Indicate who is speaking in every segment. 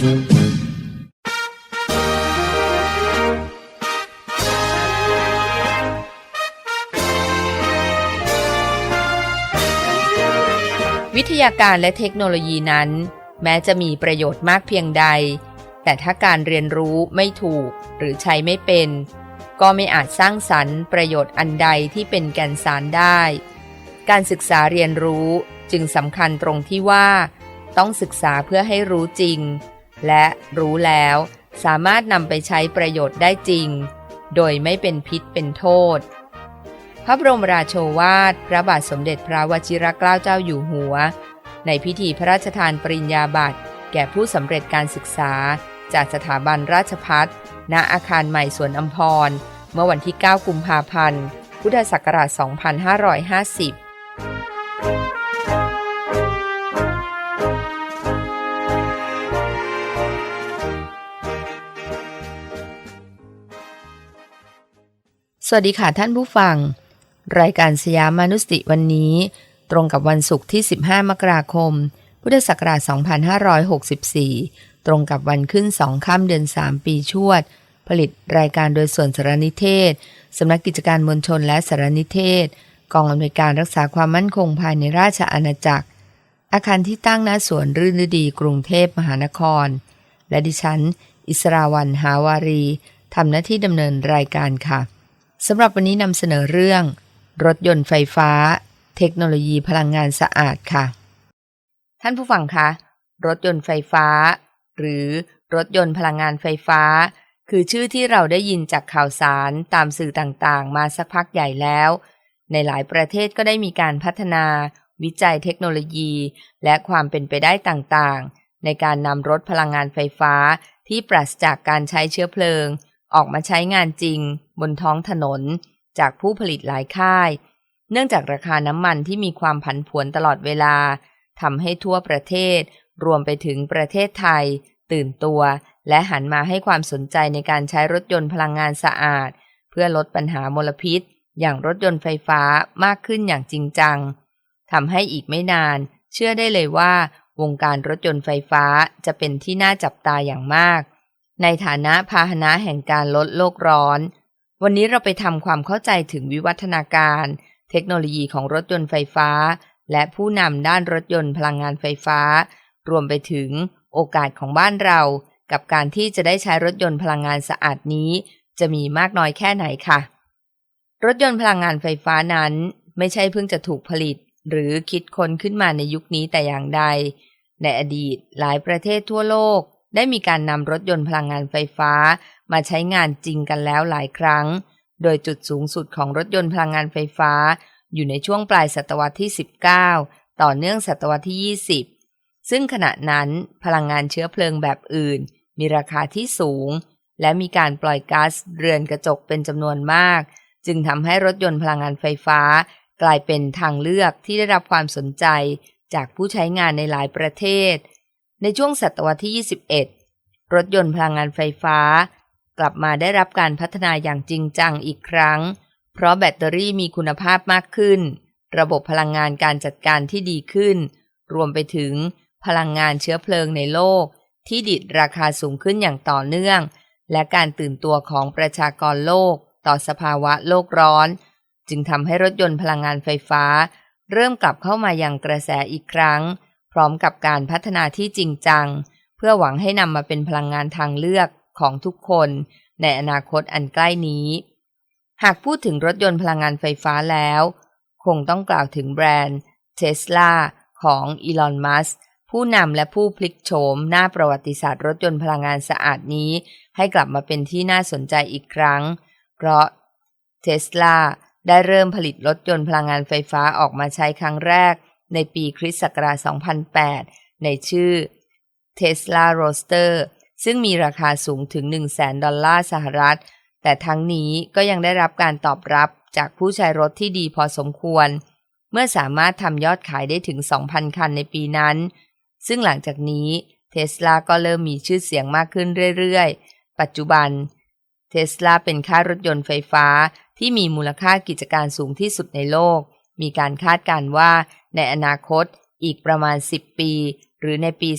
Speaker 1: วิทยาการและเทคโนโลยีนั้น แม้จะมีประโยชน์มากเพียงใด แต่ถ้าการเรียนรู้ไม่ถูกหรือใช้ไม่เป็น ก็ไม่อาจสร้างสรรค์ประโยชน์อันใดที่เป็นแก่นสารได้ การศึกษาเรียนรู้จึงสำคัญตรงที่ว่า ต้องศึกษาเพื่อให้รู้จริง และรู้แล้วสามารถนำไปใช้ประโยชน์ได้จริง โดยไม่เป็นพิษเป็นโทษ พระบรมราโชวาท พระบาทสมเด็จพระวชิรเกล้าเจ้าอยู่หัว ในพิธีพระราชทานปริญญาบัตรแก่ผู้สำเร็จการศึกษา จากสถาบันราชพัฒณอาคารใหม่สวนอัมพร เมื่อวันที่ 9 กุมภาพันธ์ พุทธศักราช 2550 สวัสดีค่ะท่านผู้ฟัง รายการสยามมนุสติวันนี้ ตรงกับวันศุกร์ที่ 15 มกราคม พุทธศักราช 2564 ตรงกับวันขึ้น2ค่ำเดือน 3 ปีชวด ผลิตรายการโดยส่วนสารนิเทศ สำนักกิจการมวลชนและสารนิเทศ กองอำนวยการรักษาความมั่นคงภายในราชอาณาจักร อาคารที่ตั้งณสวนรื่นฤดีกรุงเทพมหานคร และดิฉัน อิสราวันหาวารีทำหน้าที่ดำเนินรายการค่ะ สำหรับวันนี้นำเสนอเรื่อง รถยนต์ไฟฟ้า เทคโนโลยีพลังงานสะอาดค่ะ ท่านผู้ฟังคะ รถยนต์ไฟฟ้า หรือรถยนต์พลังงานไฟฟ้า คือชื่อที่เราได้ยินจากข่าวสารตามสื่อต่างๆ มาสักพักใหญ่แล้ว ในหลายประเทศก็ได้มีการพัฒนา วิจัยเทคโนโลยี และความเป็นไปได้ต่างๆ ในการนำรถพลังงานไฟฟ้าที่ปราศจากการใช้เชื้อเพลิง ออกมาใช้งานจริง บนท้องถนน จากผู้ผลิตหลายค่าย เนื่องจากราคาน้ำมันที่มีความผันผวนตลอดเวลาทำให้ทั่วประเทศ รวมไปถึงประเทศไทย ตื่นตัว และหันมาให้ความสนใจในการใช้รถยนต์พลังงานสะอาด เพื่อลดปัญหามลพิษ อย่างรถยนต์ไฟฟ้ามากขึ้นอย่างจริงจังทำให้อีกไม่นาน เชื่อได้เลยว่า วงการรถยนต์ไฟฟ้าจะเป็นที่น่าจับตาอย่างมาก ในฐานะพาหนะแห่งการลดโลกร้อน วันนี้เราไปทำความเข้าใจถึงวิวัฒนาการ เทคโนโลยีของรถยนต์ไฟฟ้า และผู้นำด้านรถยนต์พลังงานไฟฟ้า รวมไปถึงโอกาสของบ้านเรา กับการที่จะได้ใช้รถยนต์พลังงานสะอาดนี้ จะมีมากน้อยแค่ไหนค่ะ รถยนต์พลังงานไฟฟ้านั้นไม่ใช่เพิ่งจะถูกผลิต หรือคิดค้นขึ้นมาในยุคนี้แต่อย่างใด ในอดีตหลายประเทศทั่วโลก ได้มีการนำรถยนต์พลังงานไฟฟ้า มาใช้งานจริงกันแล้วหลายครั้ง โดยจุดสูงสุดของรถยนต์พลังงานไฟฟ้า อยู่ในช่วงปลายศตวรรษที่ 19 ต่อเนื่องศตวรรษที่ 20 ซึ่งขณะนั้นพลังงานเชื้อเพลิงแบบอื่น มีราคาที่สูง และมีการปล่อยก๊าซเรือนกระจกเป็นจำนวนมาก จึงทำให้รถยนต์พลังงานไฟฟ้า กลายเป็นทางเลือกที่ได้รับความสนใจจากผู้ใช้งานในหลายประเทศ ในช่วงศตวรรษที่ 21 รถยนต์พลังงานไฟฟ้า กลับมาได้รับการพัฒนาอย่างจริงจังอีกครั้ง เพราะแบตเตอรี่มีคุณภาพมากขึ้น ระบบพลังงานการจัดการที่ดีขึ้น รวมไปถึงพลังงานเชื้อเพลิงในโลก ที่ดิดราคาสูงขึ้นอย่างต่อเนื่อง และการตื่นตัวของประชากรโลกต่อสภาวะโลกร้อน จึงทำให้รถยนต์พลังงานไฟฟ้า เริ่มกลับเข้ามาอยังกระแสอีกครั้ง พร้อมกับการพัฒนาที่จริงจัง เพื่อหวังให้นำมาเป็นพลังงานทางเลือกของทุกคนในอนาคตอันใกล้นี้ หากพูดถึงรถยนต์พลังงานไฟฟ้าแล้ว คงต้องกล่าวถึงแบรนด์เทสลาของอีลอน มัสผู้นำและผู้พลิกโฉมหน้าประวัติศาสตร์รถยนต์พลังงานสะอาดนี้ ให้กลับมาเป็นที่น่าสนใจอีกครั้ง เพราะเทสลาได้เริ่มผลิตรถยนต์พลังงานไฟฟ้าออกมาใช้ครั้งแรก ในปีคริสต์ศักราช 2008 ในชื่อ Tesla Roadster ซึ่งมีราคาสูงถึง 1 0 0 0 0แดอลลาร์สหรัฐ แต่ทั้งนี้ก็ยังได้รับการตอบรับจากผู้ใช้รถที่ดีพอสมควร เมื่อสามารถทำยอดขายได้ถึง 2,000 คันในปีนั้น ซึ่งหลังจากนี้เทสลาก็เริ่มมีชื่อเสียงมากขึ้นเรื่อยๆ ปัจจุบันเทสลาเป็นค่ายรถยนต์ไฟฟ้าที่มีมูลค่ากิจการสูงที่สุดในโลก มีการคาดการณ์ว่าในอนาคตอีกประมาณ 10 ปี หรือในปี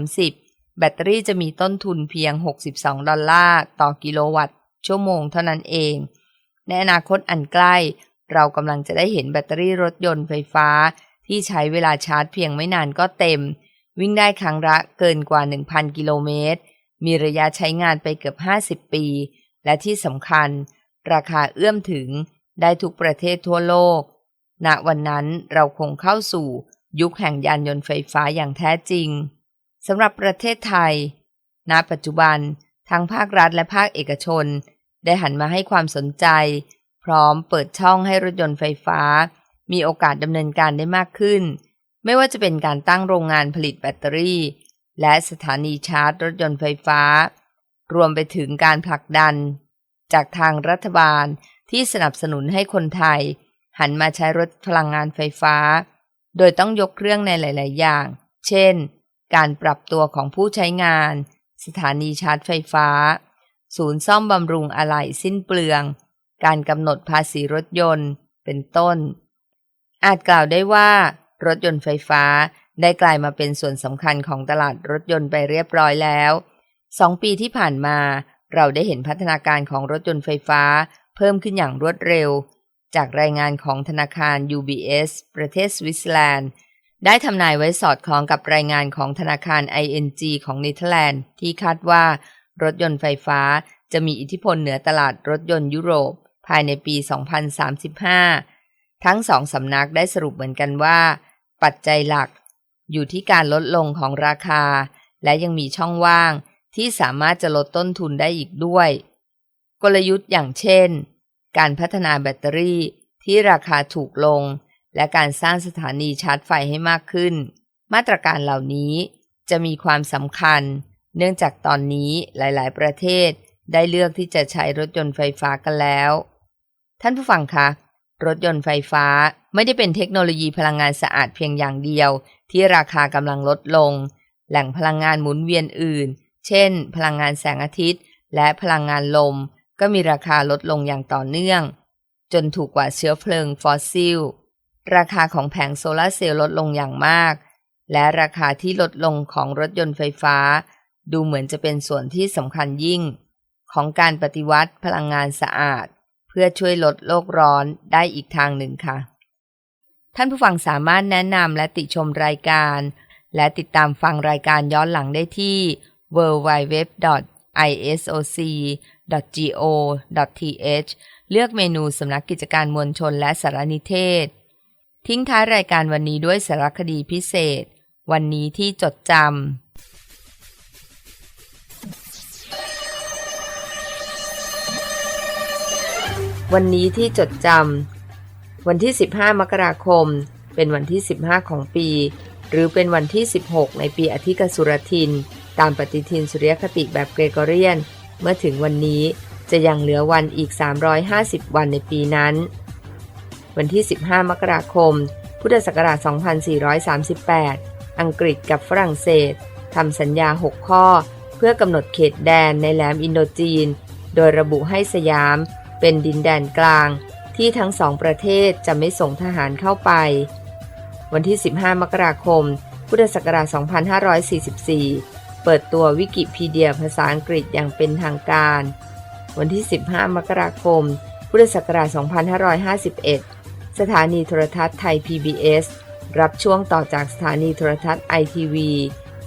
Speaker 1: 2030 แบตเตอรี่จะมีต้นทุนเพียง 62 ดอลลาร์ต่อกิโลวัตต์ชั่วโมงเท่านั้นเอง ในอนาคตอันใกล้ เรากำลังจะได้เห็นแบตเตอรี่รถยนต์ไฟฟ้า ที่ใช้เวลาชาร์จเพียงไม่นานก็เต็ม วิ่งได้ครั้งละเกินกว่า 1,000 กิโลเมตร มีระยะใช้งานไปเกือบ 50 ปี และที่สำคัญ ราคาเอื้อมถึงได้ทุกประเทศทั่วโลก ณวันนั้นเราคงเข้าสู่ยุคแห่งยานยนต์ไฟฟ้าอย่างแท้จริงสำหรับประเทศไทย ณ ปัจจุบันทั้งภาครัฐและภาคเอกชน ได้หันมาให้ความสนใจ พร้อมเปิดช่องให้รถยนต์ไฟฟ้า มีโอกาสดำเนินการได้มากขึ้น ไม่ว่าจะเป็นการตั้งโรงงานผลิตแบตเตอรี่ และสถานีชาร์จรถยนต์ไฟฟ้า รวมไปถึงการผลักดัน จากทางรัฐบาลที่สนับสนุนให้คนไทย หันมาใช้รถพลังงานไฟฟ้า โดยต้องยกเครื่องในหลาย ๆ อย่าง เช่น การปรับตัวของผู้ใช้งาน สถานีชาร์จไฟฟ้า ศูนย์ซ่อมบำรุงอะไหล่สิ้นเปลือง การกำหนดภาษีรถยนต์ เป็นต้น อาจกล่าวได้ว่า รถยนต์ไฟฟ้าได้กลายมาเป็นส่วนสำคัญของตลาดรถยนต์ไปเรียบร้อยแล้วสองปีที่ผ่านมา เราได้เห็นพัฒนาการของรถยนต์ไฟฟ้า เพิ่มขึ้นอย่างรวดเร็ว จากรายงานของธนาคาร UBS ประเทศสวิตเซอร์แลนด์ ได้ทำนายไว้สอดคล้องกับรายงานของธนาคาร ING ของเนเธอร์แลนด์ ที่คาดว่ารถยนต์ไฟฟ้าจะมีอิทธิพลเหนือตลาดรถยนต์ยุโรป ภายในปี 2035 ทั้งสองสำนักได้สรุปเหมือนกันว่า ปัจจัยหลัก อยู่ที่การลดลงของราคา และยังมีช่องว่างที่สามารถจะลดต้นทุนได้อีกด้วย กลยุทธ์อย่างเช่น การพัฒนาแบตเตอรี่ที่ราคาถูกลง และการสร้างสถานีชาร์จไฟให้มากขึ้น มาตรการเหล่านี้จะมีความสำคัญ เนื่องจากตอนนี้หลาย ๆ ประเทศได้เลือกที่จะใช้รถยนต์ไฟฟ้ากันแล้ว ท่านผู้ฟังคะ รถยนต์ไฟฟ้าไม่ได้เป็นเทคโนโลยีพลังงานสะอาดเพียงอย่างเดียว ที่ราคากำลังลดลง แหล่งพลังงานหมุนเวียนอื่น เช่น พลังงานแสงอาทิตย์ และพลังงานลม ก็มีราคาลดลงอย่างต่อเนื่อง จนถูกกว่าเชื้อเพลิงฟอสซิล ราคาของแผงโซลาร์เซลล์ลดลงอย่างมาก และราคาที่ลดลงของรถยนต์ไฟฟ้า ดูเหมือนจะเป็นส่วนที่สำคัญยิ่ง ของการปฏิวัติพลังงานสะอาด เพื่อช่วยลดโลกร้อนได้อีกทางหนึ่งค่ะ ท่านผู้ฟังสามารถแนะนำและติชมรายการ และติดตามฟังรายการย้อนหลังได้ที่ www.isoc. www.go.th เลือกเมนูสำนักกิจการมวลชนและสารนิเทศ ทิ้งท้ายรายการวันนี้ด้วยสารคดีพิเศษ วันนี้ที่จดจำ วันนี้ที่จดจำ วันที่ 15 มกราคม เป็นวันที่ 15 ของปี หรือเป็นวันที่ 16 ในปีอธิกสุรทิน ตามปฏิทินสุริยคติแบบเกรกอเรียน เมื่อถึงวันนี้จะยังเหลือวันอีก 350 วันในปีนั้น วันที่ 15 มกราคม พุทธศักราช 2438 อังกฤษกับฝรั่งเศสทำสัญญา 6 ข้อ เพื่อกำหนดเขตแดนในแหลมอินโดจีน โดยระบุให้สยามเป็นดินแดนกลาง ที่ทั้งสองประเทศจะไม่ส่งทหารเข้าไป วันที่ 15 มกราคม พุทธศักราช 2544 เปิดตัววิกิพีเดียภาษาอังกฤษอย่างเป็นทางการ วันที่ 15 มกราคม พุทธศักราช 2551 สถานีโทรทัศน์ไทย PBS รับช่วงต่อจากสถานีโทรทัศน์ ITV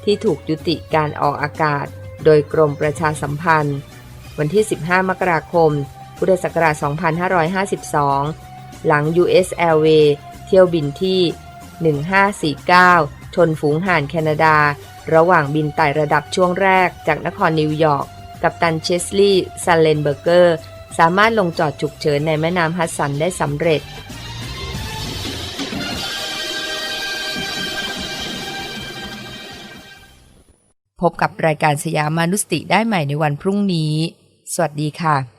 Speaker 1: ที่ถูกยุติการออกอากาศ โดยกรมประชาสัมพันธ์ วันที่ 15 มกราคม พุทธศักราช 2552 หลัง US Airways เที่ยวบินที่ 1549 ชนฝูงห่านแคนาดา ระหว่างบินไต่ระดับช่วงแรกจากนครนิวยอร์กกับตันเชสลีย์ซันเลนเบอร์เกอร์ สามารถลงจอดฉุกเฉินในแม่น้ำฮัดสันได้สำเร็จ พบกับรายการสยามมานุสติได้ใหม่ในวันพรุ่งนี้ สวัสดีค่ะ